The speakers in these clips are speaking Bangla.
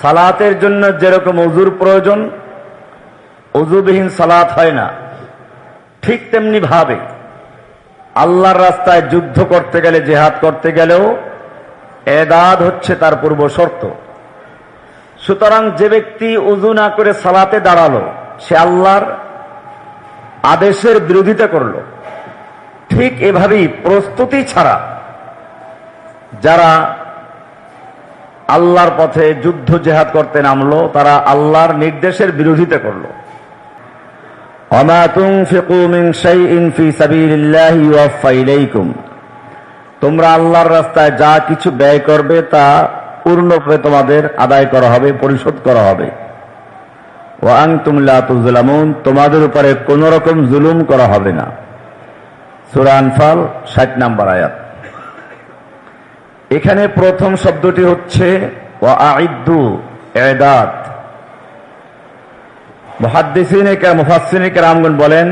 সালাতের জন্য যেরকম অজুর প্রয়োজন অজুবিহীন সালাত হয় না। ঠিক তেমনি ভাবে আল্লাহর রাস্তায় যুদ্ধ করতে গেলে, জেহাদ করতে গেলেও এদাদ হচ্ছে তার পূর্ব শর্ত। সুতরাং যে ব্যক্তি উজু না করে সালাতে দাঁড়াল, সে আল্লাহর আদেশের বিরোধিতা করল। ঠিক এভাবেই প্রস্তুতি ছাড়া যারা আল্লাহর পথে যুদ্ধ জেহাদ করতে নামলো, তারা আল্লাহর নির্দেশের বিরোধিতা করল। তোমরা আল্লাহর রাস্তায় যা কিছু ব্যয় করবে, তা পূর্ণরূপে তোমাদের আদায় করা হবে, পরিশোধ করা হবে। ওয়াং তুমলা তোমাদের উপরে কোন রকম জুলুম করা হবে না। সুরানফাল ষাট নাম্বার আয়াত। এখানে প্রথম শব্দটি হচ্ছে ওয়াঈদ্দু ইদাদ মুহাদ্দিসিনে মুফাসসিনে কেরামগণ বলেন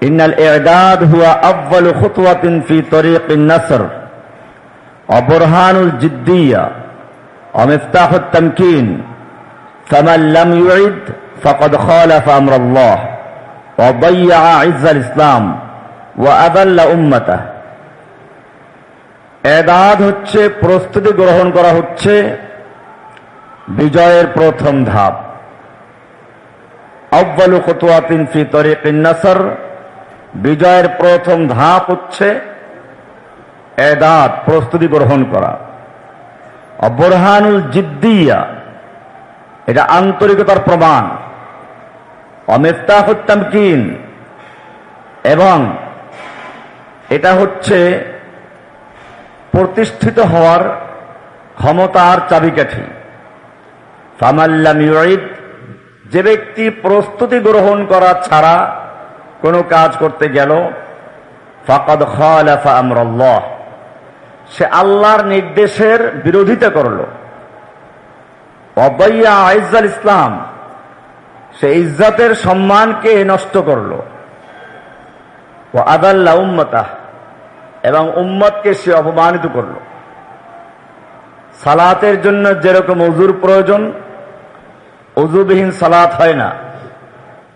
ইন্নাল ইদাদ হুয়া আউয়ালু খুতওয়াতিন ফি তরিকিন নাসর وبرهان الجدية ومفتاح التمكين فمن لم يعد فقد خالف أمر الله وضيع عز الإسلام وأذل أمته এদাদ হচ্ছে, প্রস্তুতি গ্রহণ করা হচ্ছে, বিজয়ের প্রথম ধাপ। আব্বালু খতুয়াতিন ফি নাসর, বিজয়ের প্রথম ধাপ হচ্ছে এদাদ, প্রস্তুতি গ্রহণ করা। অবরহানুল জিদ্দিয়া, এটা আন্তরিকতার প্রমাণ। অমেফতাহতামকিন এবং এটা হচ্ছে প্রতিষ্ঠিত হওয়ার ক্ষমতার চাবিকাঠি। ফামাল্লাম ইউঈদ, যে ব্যক্তি প্রস্তুতি গ্রহণ করা ছাড়া কোনো কাজ করতে গেল, ফাকাদ খালাফা সে আল্লাহর নির্দেশের বিরোধিতা করল। অবৈয়া আইজাল ইসলাম, সে ইজ্জাতের সম্মানকে নষ্ট করল। ও আদাল্লা উম্মতা এবং উম্মতকে সে অপমানিত করল। সালাতের জন্য যেরকম অজুর প্রয়োজন অজুবিহীন সালাত হয় না।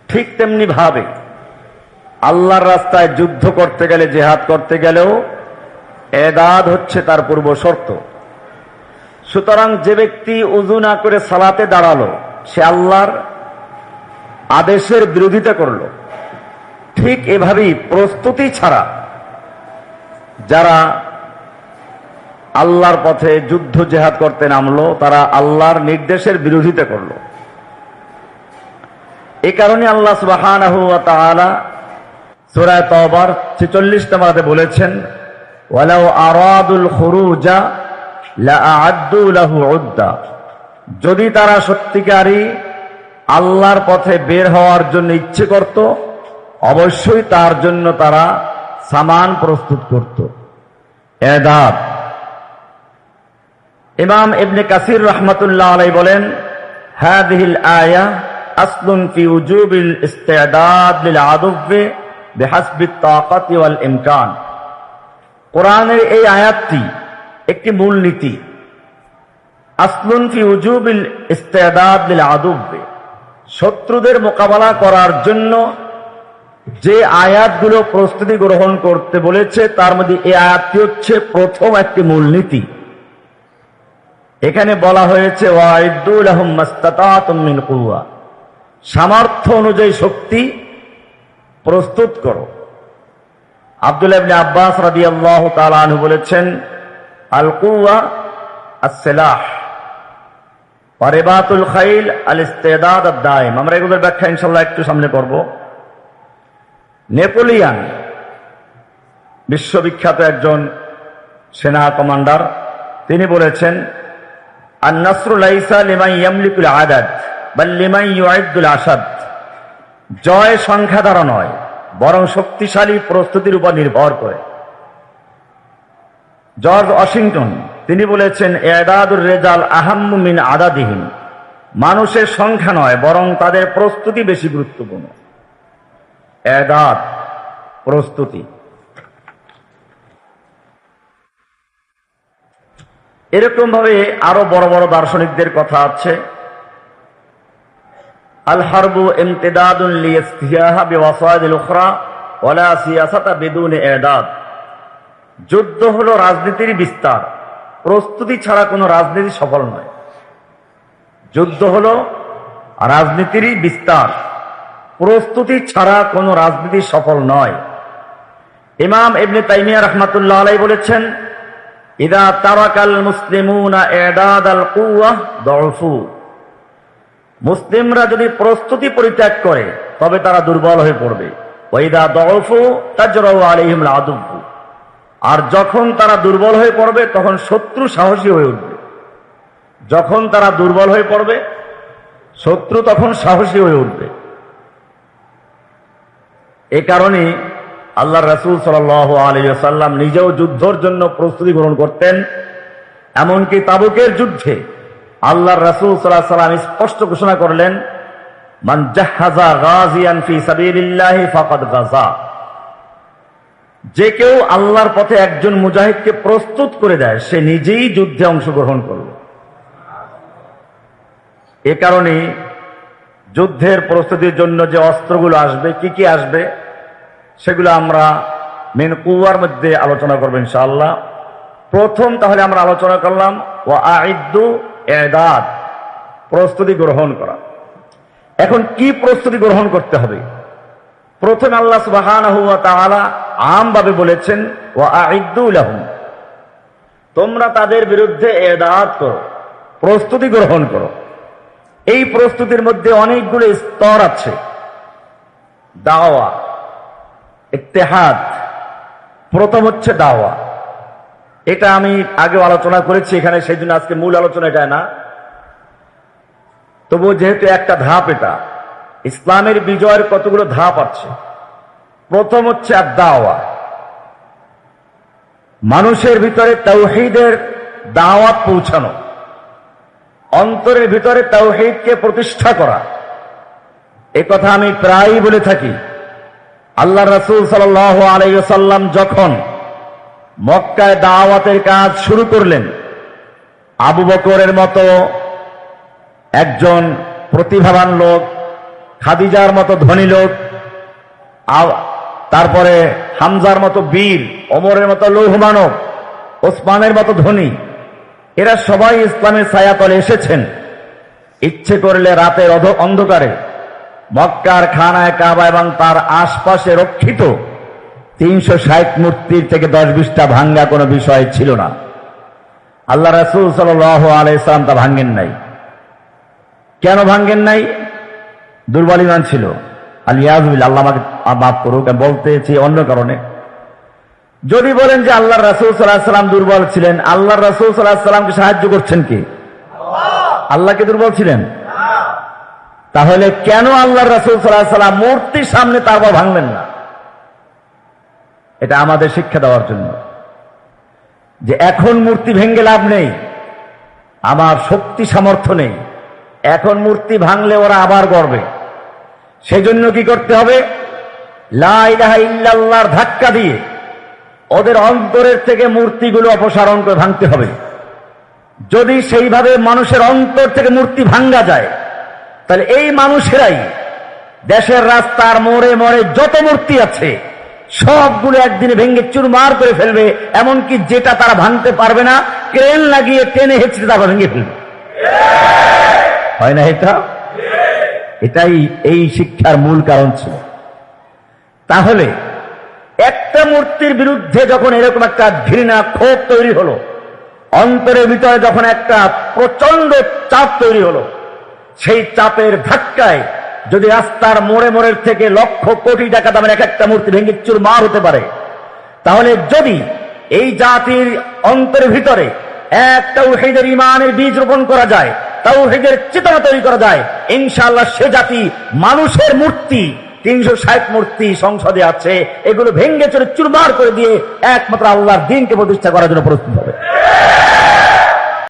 ঠিক তেমনি ভাবে আল্লাহর রাস্তায় যুদ্ধ করতে গেলে, জেহাদ করতে গেলেও এদাদ হচ্ছে তার পূর্ব শর্ত। সুতরাং যে ব্যক্তি উজু না করে সালাতে দাঁড়াল, সে আল্লাহর আদেশের বিরোধিতা করল। ঠিক এভাবেই প্রস্তুতি ছাড়া যারা আল্লাহর পথে যুদ্ধ জেহাদ করতে নামলো, তারা আল্লাহর নির্দেশের বিরোধিতা করল। এ কারণে আল্লাহ সুবাহ সুরায় তবার ছেচল্লিশ নম্বরাতে বলেছেন যদি তারা সত্যিকারী আল্লাহর পথে বের হওয়ার জন্য ইচ্ছে করত, অবশ্যই তার জন্য তারা সামান প্রস্তুত করত। এদাব। ইমাম ইবনে কাসির রহমতুল্লাহ আলাই বলেন হাদিহিল আয়া আসলুন ফি উজুবিল ইস্তেদাদ লিল আদুব্বে বেহাসবিত তাকাত ওয়াল ইমকান। কোরআনের এই আয়াতটি একটি মূলনীতি। আসলুন ফি উজুবিল ইস্তেদাদ লিল আদুব্বে শত্রুদের মোকাবেলা করার জন্য যে আয়াতগুলো প্রস্তুতি গ্রহণ করতে বলেছে, তার মধ্যে এই আয়াতটি হচ্ছে প্রথম একটি মূলনীতি। এখানে বলা হয়েছে ওয়াইদুল আহম মাস্তাতাতুমিন কুয়া সামর্থ্য অনুযায়ী শক্তি প্রস্তুত করো। আব্দুল ইবনে আব্বাস রাদিয়াল্লাহু আল্লাহ আনহু বলেছেন, আল কুয়া আস-সিলাহ পারিবাতুল খাইল আল ইস্তেদাদ আমরা এগুলোর ব্যাখ্যা ইনশাআল্লাহ একটু সামনে করব। নেপোলিয়ান বিশ্ববিখ্যাত একজন সেনা কমান্ডার, তিনি বলেছেন আর নাসরুলাইসা লিমাই ইয়ামলিকুল আদাদ বা লিমাই ইউআইদুল আসাদ। জয় সংখ্যা দ্বারা নয়, বরং শক্তিশালী প্রস্তুতির উপর নির্ভর করে। জর্জ ওয়াশিংটন, তিনি বলেছেন, এদাদুর রেজাল আহাম্মিন আদাদিহীন মানুষের সংখ্যা নয়, বরং তাদের প্রস্তুতি বেশি গুরুত্বপূর্ণ। এদাদ প্রস্তুতি। এরকম ভাবে আরও বড় বড় দার্শনিকদের কথা আছে। আল হারবু ইদাদ যুদ্ধ হলো রাজনীতির বিস্তার। প্রস্তুতি ছাড়া কোনো রাজনীতি সফল নয়। যুদ্ধ হলো রাজনীতিরই বিস্তার। প্রস্তুতি ছাড়া কোনো রাজনীতি সফল নয়। ইমাম ইবনে তাইমিয়া রহমাতুল্লাহ আলাই বলেছেন, ইদা তারাকাল মুসলিমুনা এদাদ আল কুয়াহ দরফু মুসলিমরা যদি প্রস্তুতি পরিত্যাগ করে, তবে তারা দুর্বল হয়ে পড়বে। ওইদা দরফু তাজরাউ আলাইহিম আদুফু আর যখন তারা দুর্বল হয়ে পড়বে, তখন শত্রু সাহসী হয়ে উঠবে। যখন তারা দুর্বল হয়ে পড়বে, শত্রু তখন সাহসী হয়ে উঠবে। এ কারণে আল্লাহ রসুল সাল আলী সাল্লাম নিজেও যুদ্ধর জন্য প্রস্তুতি গ্রহণ করতেন। এমনকি তাবুকের যুদ্ধে আল্লাহ রসুল সাল্লাহ সাল্লাম স্পষ্ট ঘোষণা করলেন যে কেউ আল্লাহর পথে একজন মুজাহিদকে প্রস্তুত করে দেয়, সে নিজেই যুদ্ধে অংশগ্রহণ করবে। এ কারণে যুদ্ধের প্রস্তুতির জন্য যে অস্ত্রগুলো আসবে, কি কি আসবে, সেগুলো আমরা মেন কুয়ার মধ্যে আলোচনা করব ইনশাআল্লাহ। প্রথম তাহলে আমরা আলোচনা করলাম ও আইদ্দু এদাদ, প্রস্তুতি গ্রহণ করা। এখন কি প্রস্তুতি গ্রহণ করতে হবে? প্রথম আল্লাহ সুবাহান আমভাবে বলেছেন ও আইদুলাহুম তোমরা তাদের বিরুদ্ধে এদাত করো, প্রস্তুতি গ্রহণ করো। এই প্রস্তুতির মধ্যে অনেকগুলো স্তর আছে। দাওয়া, ইত্তেহাদ, প্রথম হচ্ছে দাওয়া। এটা আমি আগে আলোচনা করেছি এখানে, সেই জন্য আজকে মূল আলোচনা এটা না। তবু যেহেতু একটা ধাপ এটা, ইসলামের বিজয়ের কতগুলো ধাপ আছে। প্রথম হচ্ছে আর দাওয়া মানুষের ভিতরে তৌহিদের দাওয়াত পৌঁছানো। অন্তরের ভিতরে তৌহিদকে প্রতিষ্ঠা করা। এ কথা আমি প্রায়ই বলে থাকি। আল্লাহ রসুল সাল আলাইসাল্লাম যখন মক্কায় দাওয়াতের কাজ শুরু করলেন, আবু বকরের মতো একজন প্রতিভাবান লোক, খাদিজার মতো ধনী লোক তারপরে হামজার মতো বীর, ওমরের মতো লৌহমানব ওসমানের মতো ধনী এরা সবাই ইসলামের ছায়াতলে এসেছেন। ইচ্ছে করলে রাতের অন্ধকারে মক্কার খানায় কাবা এবং তার আশপাশে রক্ষিত তিনশো ষাট মূর্তির থেকে দশ বিশটা ভাঙ্গা কোনো বিষয় ছিল না। আল্লাহ রাসুল সাল আলাইসলাম তা ভাঙ্গেন নাই। কেন ভাঙ্গেন নাই? দুর্বল ইমান ছিল। আলিয়াজুল আল্লাহ আমাকে মাফ করুক বলতেছি অন্য কারণে। যদি বলেন যে আল্লাহ রাসুল সাল্লাহ সাল্লাম দুর্বল ছিলেন আল্লাহ রাসুল সাল্লাহ সাল্লামকে সাহায্য করছেন কি? আল্লাহকে দুর্বল ছিলেন? তাহলে কেন আল্লাহ রাসুল সাল্লাহ সাল্লাম মূর্তির সামনে তারপর ভাঙলেন না? এটা আমাদের শিক্ষা দেওয়ার জন্য। যে এখন মূর্তি ভেঙ্গে লাভ নেই, আমার শক্তি সামর্থ্য নেই, এখন মূর্তি ভাঙলে ওরা আবার গড়বে। সেজন্য কি করতে হবে? লাইলাহা ইল্লাল্লাহর ধাক্কা দিয়ে ওদের অন্তরের থেকে মূর্তিগুলো অপসারণ করে ভাঙতে হবে। যদি সেইভাবে মানুষের অন্তর থেকে মূর্তি ভাঙ্গা যায়, তাহলে এই মানুষেরাই দেশের রাস্তার মোড়ে মোড়ে যত মূর্তি আছে, সবগুলো একদিনে ভেঙে চুরমার করে ফেলবে, এমনকি যেটা তারা ভাঙতে পারবে না, ক্রেন লাগিয়ে টেনে হেঁচড়ে তারপর ভেঙে ফেলবে। হয় না এটা? এটাই এই শিক্ষার মূল কারণ ছিল। তাহলে একটা মূর্তির বিরুদ্ধে যখন এরকম একটা ঘৃণা ক্ষোভ তৈরি হলো অন্তরের ভিতরে যখন একটা প্রচণ্ড চাপ তৈরি হলো, সেই চাপের ধাক্কায় যদি রাস্তার মোড়ে মোড়ের থেকে লক্ষ কোটি টাকা দামের এক একটা মূর্তি ভেঙে চুরমার হতে পারে, তাহলে যদি এই জাতির অন্তরের ভিতরে একটা উহেদের ইমানের বীজ রোপণ করা যায়, তাওহিদের চেতনা তৈরি করা যায় ইনশাল্লাহ সে জাতি মানুষের মূর্তি তিনশো ষাট মূর্তি সংসদে আছে, এগুলো ভেঙ্গে চলে চুরমার করে দিয়ে একমাত্র আল্লাহর দিনকে প্রতিষ্ঠা করার জন্য প্রস্তুত হবে।